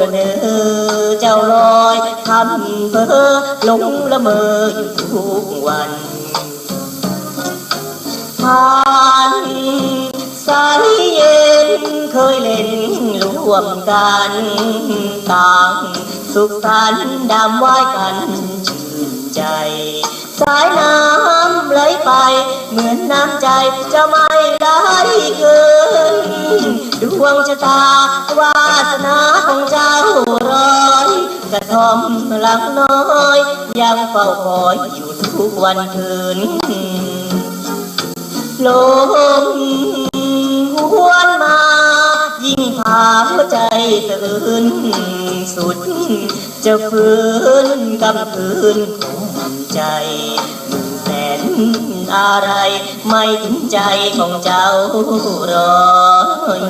ระเนอเจ้าลอยทำเพ้อหลงละเมออยู่ทุกวันผ่านสายเย็นเคยเล่นร่วมกันต่างสุขสันต์ดำไว้กันชื่นใจ สายน้ำไหลไป เหมือนน้ำใจจะไม่ไหลเกินดวงชะตาวาสนา ทอมหลังน้อย ยังเฝ้าคอยอยู่ทุกวันคืนลมหวนมา ยิ่งพาหัวใจตื่นสุด จะฟื้นกำคืนของใจแสนอะไรไม่ถึงใจของเจ้ารอย